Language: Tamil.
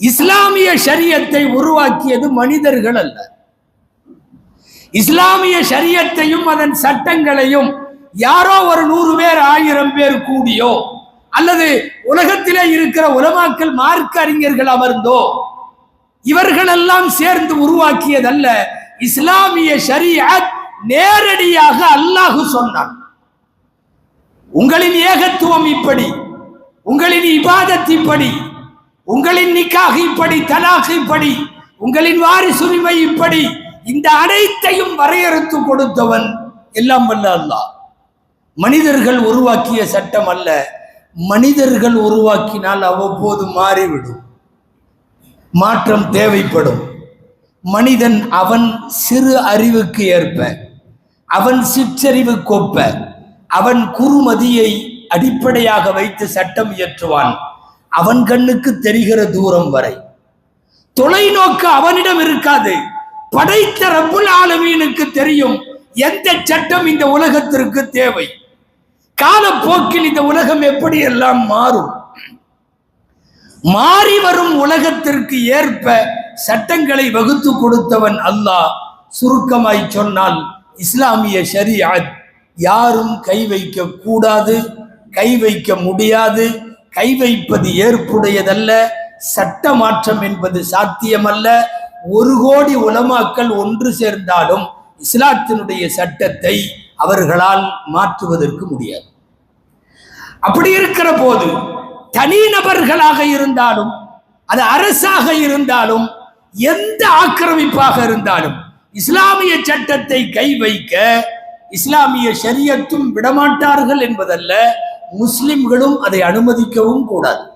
இஸ்லாமிய ஷரியத்தை உருவாக்கியது மனிதர்கள் அல்ல. இஸ்லாமிய ஷரியத்தையும் அதன் சட்டங்களையும் யாரோ ஒரு நூறு பேர் ஆயிரம் பேர் கூடியோ அல்லது உலகத்திலே இருக்கிற உலமாக்கல் மார்க்க அறிஞர்கள் அமர்ந்தோ இவர்களெல்லாம் சேர்ந்து உருவாக்கியதல்ல. இஸ்லாமிய ஷரியத் நேரடியாக அல்லாஹு சொன்னான். உங்களின் ஏகத்துவம் இப்படி உங்களின் இபாதத் இப்படி உங்களின் நிக்காக இப்படி தலாக் இப்படி உங்களின் வாரிசுரிமை இப்படி இந்த அனைத்தையும் வரையறுத்து கொடுத்தவன் எல்லாம் வல்ல அல்லாஹ். மனிதர்கள் உருவாக்கிய சட்டம் அல்ல. மனிதர்கள் உருவாக்கினால் அவ்வப்போது மாறிவிடும். மாற்றம் தேவைப்படும். மனிதன் அவன் சிறு அறிவுக்கு ஏற்ப அவன் சிற்றறிவு கொப்ப அவன் குறுமதியை அடிப்படையாக வைத்து சட்டம் இயற்றுவான். அவன் கண்ணுக்கு தெரிகிற தூரம் வரை. தொலைநோக்கு அவனிடம் இருக்காது. படைத்த ரப்புல் ஆலமீனுக்கு தெரியும் எந்த சட்டம் இந்த உலகத்திற்கு தேவை. காலப்போக்கில் இந்த உலகம் எப்படி எல்லாம் மாறும்? மாறி வரும் உலகத்திற்கு ஏற்ப சட்டங்களை வகுத்து கொடுத்தவன் அல்லாஹ். சுருக்கமாய் சொன்னால் இஸ்லாமிய ஷரியாத் யாரும் கை வைக்க கூடாது கை வைக்க முடியாது. கை வைப்பது ஏற்புடையதல்ல சட்ட மாற்றம் என்பது சாத்தியமல்ல. ஒரு கோடி உலமாக்கள் ஒன்று சேர்ந்தாலும் இஸ்லாத்தினுடைய சட்டத்தை அவர்களால் மாற்றுவதற்கு முடியாது. அப்படி இருக்கிற போது தனிநபர்களாக இருந்தாலும் அது அரசாக இருந்தாலும் எந்த ஆக்கிரமிப்பாக இருந்தாலும் இஸ்லாமிய சட்டத்தை கை வைக்க இஸ்லாமிய ஷரியத்தும் விடமாட்டார்கள் என்பதல்ல முஸ்லிம்களும் அதை அனுமதிக்கவும் கூடாது.